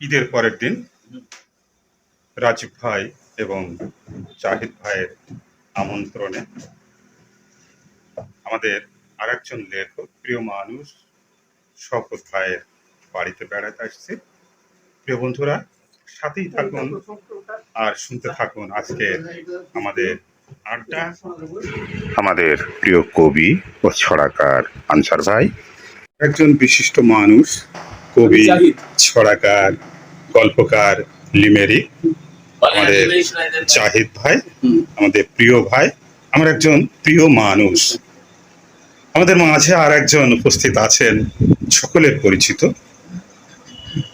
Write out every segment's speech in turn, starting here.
ঈদের পরের দিন রাজীব ভাই এবং জাহিদ ভাইয়ের আমন্ত্রণে আমাদের আরেকজন লেখক, প্রিয় মানুষ শপথ ভাইয়ের বাড়িতে বেড়াতে আসছে। প্রিয় বন্ধুরা, সাথেই থাকুন আর শুনতে থাকুন আজকে আমাদের আড্ডা। আমাদের প্রিয় কবি ও ছড়াকার আনসার ভাই। একজন বিশিষ্ট মানুষ কবি ছড়াকার গল্পকার লিমেরিক আমাদের জাহিদ ভাই আমাদের প্রিয় ভাই আমার একজন প্রিয় মানুষ। আমাদের মাঝে আর একজন উপস্থিত আছেন সকলের পরিচিত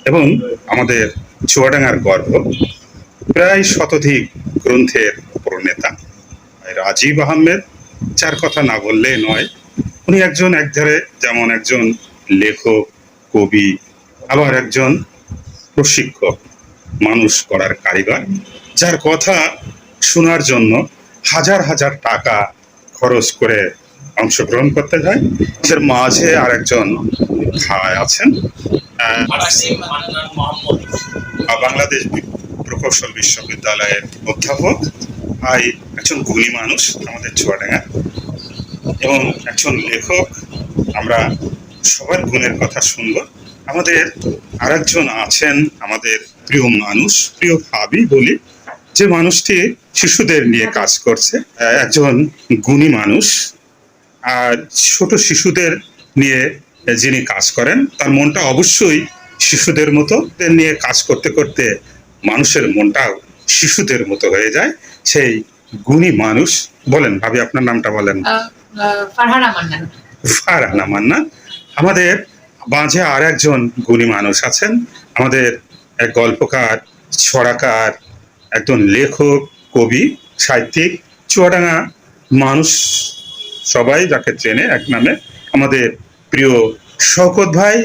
এবং আমাদের চুয়াডাঙ্গার গর্ব প্রায় শতাধিক গ্রন্থের প্রণেতা রাজীব আহমেদ যার কথা না বললে নয় উনি একজন একধারে যেমন একজন লেখক কবি আবার একজন প্রশিক্ষক মানুষ করার কারিগর যার কথা শোনার জন্য হাজার হাজার টাকা খরচ করে অংশগ্রহণ করতে যায় এর মাঝে আর একজন ভাই আছেন বাংলাদেশ প্রকৌশল বিশ্ববিদ্যালয়ের অধ্যাপক। ভাই একজন গুণী মানুষ আমাদের চুয়াডাঙ্গা। এবং একজন লেখক। আমরা সবার গুণের কথা শুনব। আমাদের আরেকজন আছেন আমাদের প্রিয় মানুষ প্রিয় ভাবি বলি যে মানুষটি শিশুদের নিয়ে কাজ করছে একজন গুণী মানুষ আর ছোট শিশুদের নিয়ে যিনি কাজ করেন তার মনটা অবশ্যই শিশুদের মতো নিয়ে কাজ করতে করতে মানুষের মনটাও শিশুদের মতো হয়ে যায় সেই গুণী মানুষ। বলেন ভাবি আপনার নামটা বলেন। ফারহানা মান্নান ফারহানা মান্না। আমাদের মাঝে আর একজন গুণী মানুষ আছেন। আমাদের এক গল্পকার ছড়াকার একজন লেখক কবি সাহিত্যিক চুয়াডাঙ্গা মানুষ সবাই যাকে চেনে এক নামে। আমাদের প্রিয় শওকত ভাই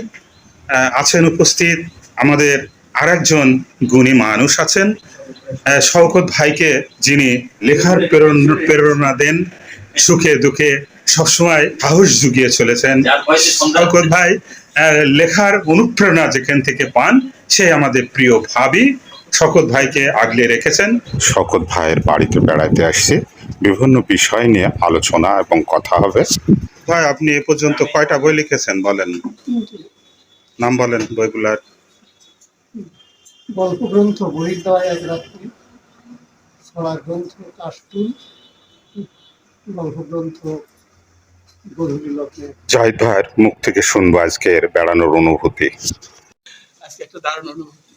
আছেন উপস্থিত। আমাদের আর একজন গুণী মানুষ আছেন। শওকত ভাইকে যিনি লেখার প্রেরণা প্রেরণা দেন সুখে দুঃখে সবসময় সাহস জুগিয়ে চলেছেন। শওকত ভাই লেখার অনুপ্রেরণা যেখান থেকে পান সে আমাদের প্রিয় ভাবি শকত ভাইকে আগলে রেখেছেন। শকত ভাইয়ের বাড়িতে বেড়াতে আসছে। বিভিন্ন বিষয় নিয়ে আলোচনা এবং কথা হবে। ভাই আপনি এ পর্যন্ত কয়টা বই লিখেছেন বলেন? নাম বলেন বইগুলার। গল্প গ্রন্থ বহির এক রাত্রি ছড়া গ্রন্থ গল্প গ্রন্থ লগ্নে ভাইয়ের মুখ থেকে শুনব আজকের বেড়ানোর অনুভূতি। আজকে একটা দারুণ অনুভূতি,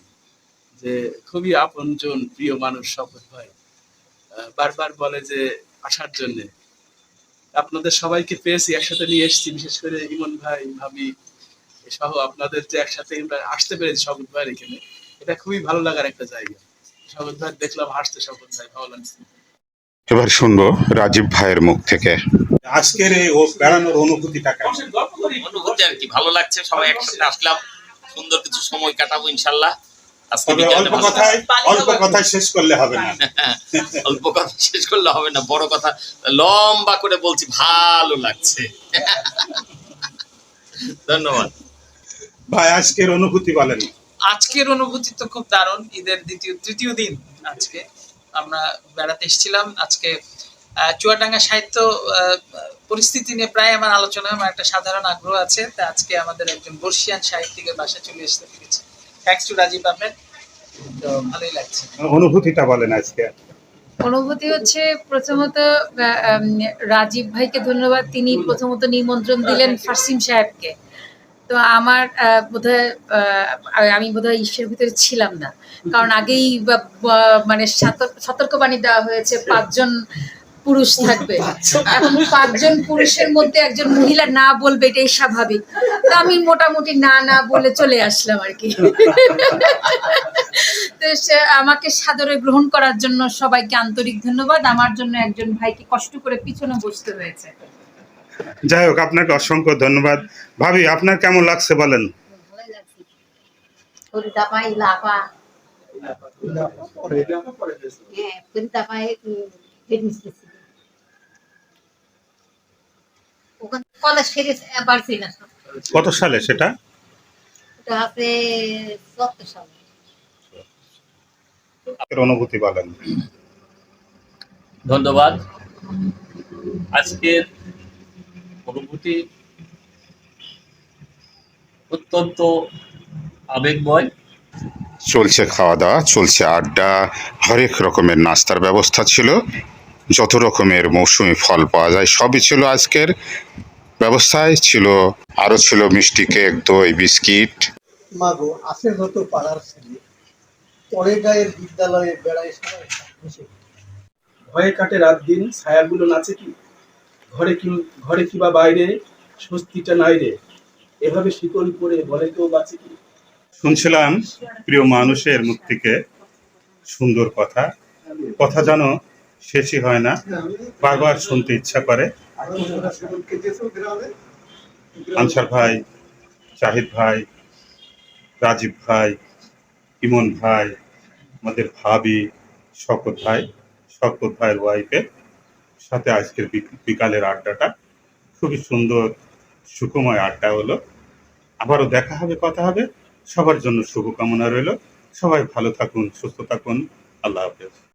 যে খুবই আপনজন, প্রিয় মানুষ শপথ ভাই। বারবার বলে যে আসার জন্য। আপনাদের সবাইকে পেয়েছি, একসাথে নিয়ে এসেছি, বিশেষ করে ইমন ভাই, ভাবি সহ আপনাদের যে একসাথে আসতে পেরেছি শপথ ভাইয়ের এখানে, এটা খুবই ভালো লাগার একটা জায়গা। শপথ ভাই দেখলাম, হাসতে শপথ ভাই, ভালো লাগছে। এবার শুনব রাজীব ভাইয়ের মুখ থেকে। আজকের এই ও বেড়ানোর অনুভূতিটা কেমন? অনুভূতি আর কি ভালো লাগছে সবাই একসাথে আসলাম। সুন্দর কিছু সময় কাটাবো ইনশাল্লাহ আজকে তবে বিকেলটা অল্প কথায় অল্প কথায় শেষ করলে হবে না। অল্প কথা শেষ করলে হবে না বড় কথা। লম্বা করে বলছি ভালো লাগছে। ধন্যবাদ। ভাই আজকের অনুভূতি বলেন। আজকের অনুভূতি তো খুব দারুণ ঈদের দ্বিতীয় তৃতীয় দিন আজকে। আমরা বেড়াতে এসেছিলাম। আজকে আহ, চুয়াডাঙ্গা সাহিত্য আহ, পরিস্থিতি নিয়ে প্রায় আমার আলোচনা আমার একটা সাধারণ আগ্রহ আছে তা আজকে আমাদের একজন বর্ষিয়ান সাহিত্যিকের বাসায় চলে আসতে পেরেছি থ্যাংকস টু রাজীব আহমেদ তো ভালোই লাগছে। অনুভূতিটা বলেন আজকে। অনুভূতি হচ্ছে প্রথমত আহ, রাজীব ভাইকে ধন্যবাদ। তিনি প্রথমত নিমন্ত্রণ দিলেন ফারসিম সাহেবকে। তো আমার বোধহয় আমি বোধহয় ঈশ্বরের ভিতরে ছিলাম না। কারণ আগেই মানে সতর্ক- সতর্কবাণী দেওয়া হয়েছে পাঁচজন পুরুষ থাকবে। এখন পাঁচজন পুরুষের মধ্যে একজন মহিলা না বলবে এটাই স্বাভাবিক। তো আমি মোটামুটি না না বলে চলে আসলাম আর কি। তো সে আমাকে সাদরে গ্রহণ করার জন্য সবাইকে আন্তরিক ধন্যবাদ। আমার জন্য একজন ভাইকে কষ্ট করে পিছনে বসতে হয়েছে। যাই হোক আপনাকে অসংখ্য ধন্যবাদ। ভাবি আপনার কেমন লাগছে বলেন? অনুভূতি বলেন। ধন্যবাদ। আজকের অনুভূতি অত্যন্ত আবেগময়। চলছে খাওয়া দাওয়া চলছে আড্ডা হরেক রকমের নাস্তার ব্যবস্থা ছিল। যত রকমের মৌসুমি ফল পাওয়া যায় সবই ছিল আজকের। ব্যবস্থায় ছিল আরও ছিল মিষ্টি কেক দই বিস্কিট। মাগো আছে যত পাড়ার ছেলে পরে গায়ের বিদ্যালয়ে বেড়ায় সবাই ভয়ে কাটে রাত দিন ছায়াগুলো নাচে কি? ঘরে কি ঘরে কিবা বাইরে? স্বস্তিটা নাই রে। এভাবে শিকল পরে বলে কেউ বাঁচে কি? শুনছিলাম প্রিয় মানুষের মুখ থেকে সুন্দর কথা। কথা যেন শেষই হয় না। বারবার শুনতে ইচ্ছা করে। আনসার ভাই, জাহিদ ভাই, রাজীব ভাই, ইমন ভাই, আমাদের ভাবি, শকত ভাই, শকত ভাইয়ের ওয়াইফের সাথে আজকের বিক- বিকালের আড্ডাটা। খুবই সুন্দর, সুখময় আড্ডা হলো। আবারও দেখা হবে, কথা হবে। সবার জন্য শুভকামনা রইল। সবাই ভালো থাকুন, সুস্থ থাকুন। আল্লাহ হাফেজ।